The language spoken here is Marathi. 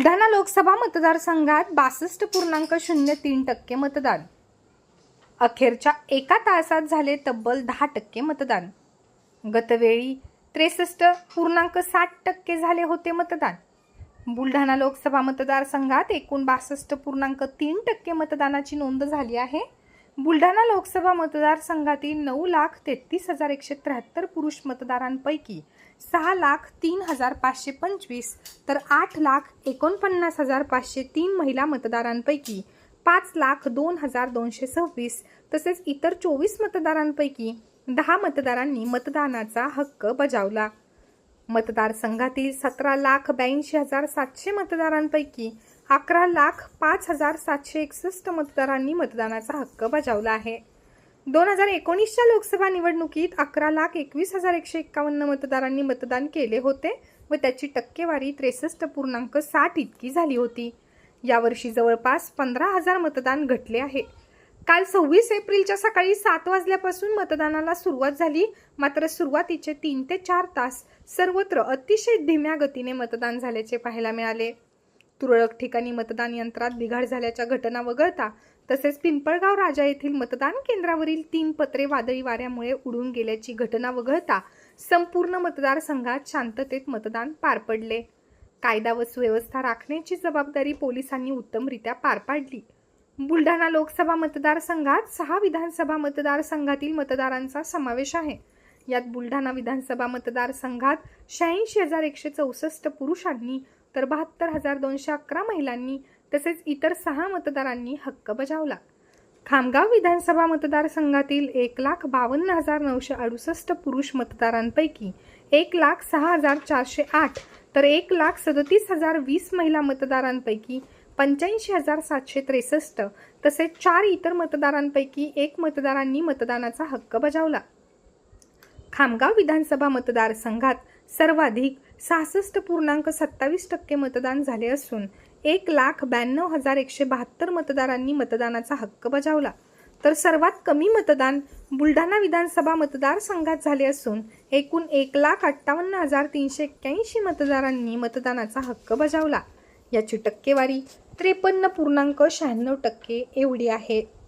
बुलढाणा लोकसभा मतदारसंघात बासष्ट पूर्णांक शून्य तीन टक्के मतदान. अखेरच्या एका तासात झाले तब्बल दहा टक्के मतदान. गतवेळी त्रेसष्ट पूर्णांक साठ टक्के झाले होते मतदान. बुलढाणा लोकसभा मतदारसंघात एकूण बासष्ट पूर्णांक तीन टक्के मतदानाची नोंद झाली आहे. बुलढाणा लोकसभा मतदारसंघातील नऊ लाख तेहतीस हजार एकशे त्र्याहत्तर पुरुष मतदारांपैकी सहा लाख तीन हजार पाचशे पंचवीस तर आठ लाख एकोणपन्नास हजार पाचशे तीन महिला मतदारांपैकी पाच लाख दोन हजार दोनशे सव्वीस तसेच इतर चोवीस मतदारांपैकी दहा मतदारांनी मतदानाचा हक्क बजावला. मतदारसंघातील सतरा लाख ब्याऐंशी हजार सातशे मतदारांपैकी अकरा लाख पाच हजार सातशे एकसष्ट मतदारांनी मतदानाचा हक्क बजावला आहे. दोन हजार एकोणीसच्या लोकसभा निवडणुकीत अकरा लाख एकवीस हजार एकशे एक्कावन्न मतदारांनी मतदान केले होते व त्याची टक्केवारी त्रेसष्ट पूर्णांक साठ इतकी झाली होती. यावर्षी जवळपास पंधरा हजार मतदान घटले आहे. काल सव्वीस एप्रिलच्या सकाळी सात वाजल्यापासून मतदानाला सुरुवात झाली. मात्र सुरुवातीचे तीन ते चार तास सर्वत्र अतिशय धीम्या गतीने मतदान झाल्याचे पाहायला मिळाले. तुरळक ठिकाणी मतदान यंत्रात बिघाड झाल्याच्या घटना वगळता तसेच पिंपळगाव राजा येथील मतदान केंद्रावरील तीन पत्रे वादळी वाऱ्यामुळे उडून गेल्याची घटना वगळता संपूर्ण मतदारसंघात शांततेत मतदान पार पडले. कायदा व सुव्यवस्था राखण्याची जबाबदारी पोलिसांनी उत्तमरित्या पार पाडली. बुलढाणा लोकसभा मतदारसंघात सहा विधानसभा मतदारसंघातील मतदारांचा समावेश आहे. यात बुलढाणा विधानसभा मतदारसंघात शहाऐंशी हजार एकशे चौसष्ट पुरुषांनी तर बहात्तर हजार दोनशे अकरा महिलांनी तसेच इतर सहा मतदारांनी हक्क बजावला. खामगाव विधानसभा मतदारसंघातील एक लाख बावन्न हजार नऊशे अडुसष्ट पुरुष मतदारांपैकी एक लाख सहा हजार चारशे आठ तर एक लाख सदतीस हजार वीस महिला मतदारांपैकी पंच्याऐंशी हजार सातशे त्रेसष्ट तसेच चार इतर मतदारांपैकी एक मतदारांनी मतदानाचा हक्क बजावला. खामगाव विधानसभा मतदारसंघात सर्वाधिक सहासष्ट पूर्णांक सत्तावीस टक्के मतदान झाले असून एक लाख ब्याण्णव हजार एकशे बहात्तर मतदारांनी मतदानाचा हक्क बजावला. तर सर्वात कमी मतदान बुलढाणा विधानसभा मतदारसंघात झाले असून एकूण एक लाख अठ्ठावन्न हजार तीनशे एक्क्याऐंशी मतदारांनी मतदानाचा हक्क बजावला. याची टक्केवारी त्रेपन्न पूर्णांक शहाण्णव टक्के एवढी आहे.